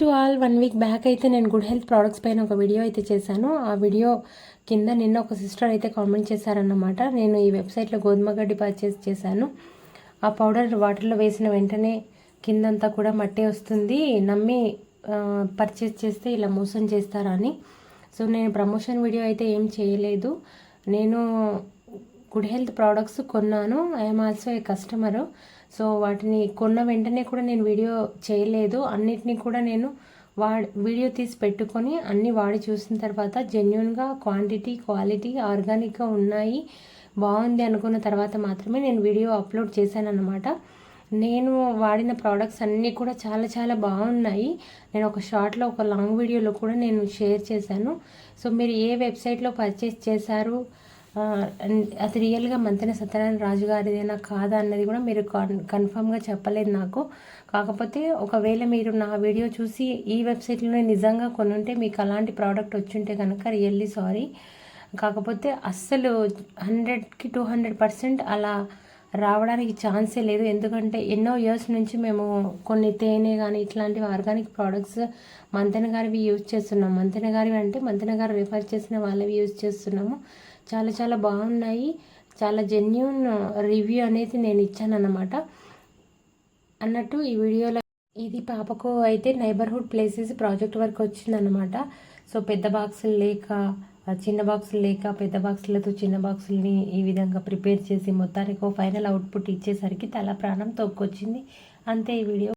To all one week back అయితే నేను good health products పైన ఒక వీడియో అయితే చేశాను. ఆ వీడియో కింద నిన్న ఒక సిస్టర్ అయితే కామెంట్ చేశారన్నమాట. నేను ఈ వెబ్సైట్లో గోధుమ గడ్డి పర్చేస్ చేశాను. ఆ పౌడర్ వాటర్లో వేసిన వెంటనే కిందంతా కూడా మట్టి వస్తుంది. నమ్మి పర్చేస్ చేస్తే ఇలా మోసం చేస్తారా అని. సో నేను ప్రమోషన్ వీడియో అయితే ఏం చేయలేదు. నేను గుడ్ హెల్త్ ప్రోడక్ట్స్ కొన్నాను. I'm also a customer so వాటిని కొన్న వెంటనే కూడా నేను వీడియో చేయలేదు. అన్నిటినీ కూడా నేను వా వీడియో తీసి పెట్టుకొని అన్నీ వాడి చూసిన తర్వాత జెన్యున్గా క్వాంటిటీ క్వాలిటీ ఆర్గానిక్గా ఉన్నాయి. బాగుంది అనుకున్న తర్వాత మాత్రమే నేను వీడియో అప్లోడ్ చేశాను అనమాట నేను వాడిన ప్రోడక్ట్స్ అన్నీ కూడా చాలా చాలా బాగున్నాయి. నేను ఒక షార్ట్లో ఒక లాంగ్ వీడియోలో కూడా నేను షేర్ చేశాను. సో మీరు ఏ వెబ్సైట్లో పర్చేస్ చేశారు? అది రియల్గా మంతెన సత్యనారాయణ రాజు గారిదేనా కాదా అన్నది కూడా మీరు కన్ కన్ఫామ్గా చెప్పలేదు నాకు. కాకపోతే ఒకవేళ మీరు నా వీడియో చూసి ఈ వెబ్సైట్లోనే నిజంగా కొనుంటే మీకు అలాంటి ప్రోడక్ట్ వచ్చుంటే కనుక రియల్లీ సారీ. కాకపోతే అస్సలు హండ్రెడ్కి టూ హండ్రెడ్ పర్సెంట్ అలా రావడానికి ఛాన్సే లేదు. ఎందుకంటే ఎన్నో ఇయర్స్ నుంచి మేము కొన్ని తేనె కానీ ఇట్లాంటివి ఆర్గానిక్ ప్రోడక్ట్స్ మంతెన గారివి యూజ్ చేస్తున్నాం. మంతెన గారివి అంటే మంతెన గారు రిఫర్ చేసిన వాళ్ళవి యూజ్ చేస్తున్నాము. చాలా చాలా బాగున్నాయి. చాలా జెన్యున్ రివ్యూ అనేది నేను ఇచ్చాను అన్నమాట అన్నట్టు ఈ వీడియోలో ఇది పాపకు అయితే నైబర్హుడ్ ప్లేసెస్ ప్రాజెక్ట్ వర్క్ వచ్చిందనమాట సో పెద్ద బాక్సులు లేక చిన్న బాక్సులు లేక పెద్ద బాక్సులతో చిన్న బాక్సుల్ని ఈ విధంగా ప్రిపేర్ చేసి మొత్తానికి ఫైనల్ అవుట్పుట్ ఇచ్చేసరికి తల ప్రాణం తొక్కొచ్చింది. అంతే ఈ వీడియో.